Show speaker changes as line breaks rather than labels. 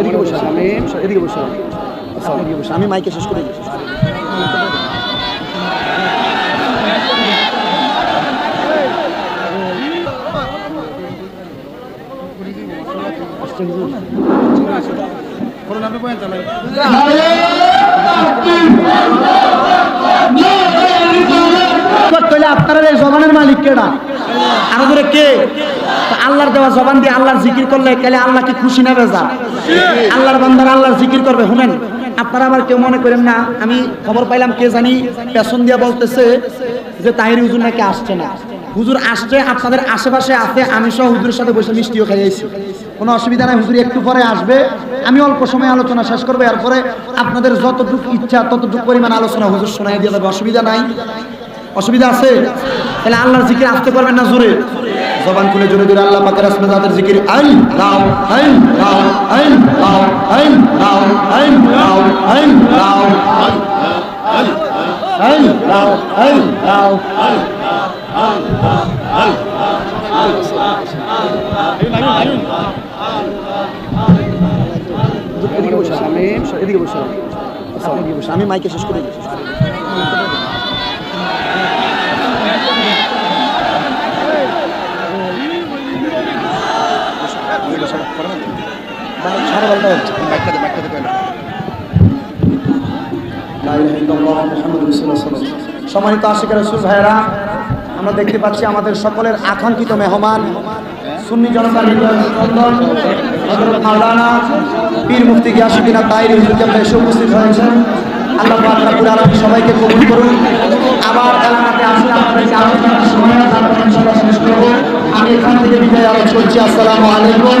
এদিকে বসে। আমি এদিকে বসে। আপনি এদিকে বসে। আমি মাইকে শেষ করে আপনারা এই জবানের মালিক কেডা? আরও ধরে কে? আল্লাহর দেওয়া জবান দিয়ে আল্লাহর জিকির করলে তাহলে আল্লাহকে খুশি নেবে যা আল্লাহর বান্দার আল্লাহর জিকির করবে, শুনেন। আপনারা আবার কেউ মনে করেন না, আমি খবর পাইলাম, কে জানি পেছন দিয়া বলতেছে যে তাহির হুজুর নাকি আসছে না। হুজুর আসছে, আপনাদের আশেপাশে আছে, আমি সহ হুজুরের সাথে বসে মিষ্টিও খাইয়েছি কোনো অসুবিধা নাই, হুজুর একটু পরে আসবে। আমি অল্প সময় আলোচনা শেষ করব, এরপরে আপনাদের যতটুকু ইচ্ছা, ততটুকু পরিমাণ আলোচনা হুজুর শোনাই দিয়ে অসুবিধা নাই? অসুবিধা আছে? তাহলে আল্লাহর জিকির আসতে পারবেন না জোরে? জবান খুলে জোরে জোরে আল্লাহ পাকের আসমে তাদের জিকির আইন লাও আইন লাও আইন লাও আইন লাও আইন লাও আইন লাও আইন লাও আইন লাও বসে আমি মাইকে শেষ করে দিচ্ছি সাড়ে বারোটা হচ্ছে। সম্মানিত আশিকের রসুল ভাইয়েরা আমরা দেখতে পাচ্ছি আমাদের সকলের আকাঙ্ক্ষিত মেহমান সুন্নি জনতা নিবন্ধন হযরত মাওলানা পীর মুফতি গিয়াসুদ্দিন তাইর হুজুরকে এসে উপস্থিত হয়েছেন? আল্লাহ পাক রাব্বুল আলামিন সবাইকে কবুল করুন। আবার এলাকাতে আসলে আপনাদেরকে আলোচনার সময় তারপর ইনশাআল্লাহ শেষ করব। আমি এখান থেকে বিদায় আলোচনা করছি। আসসালামু আলাইকুম।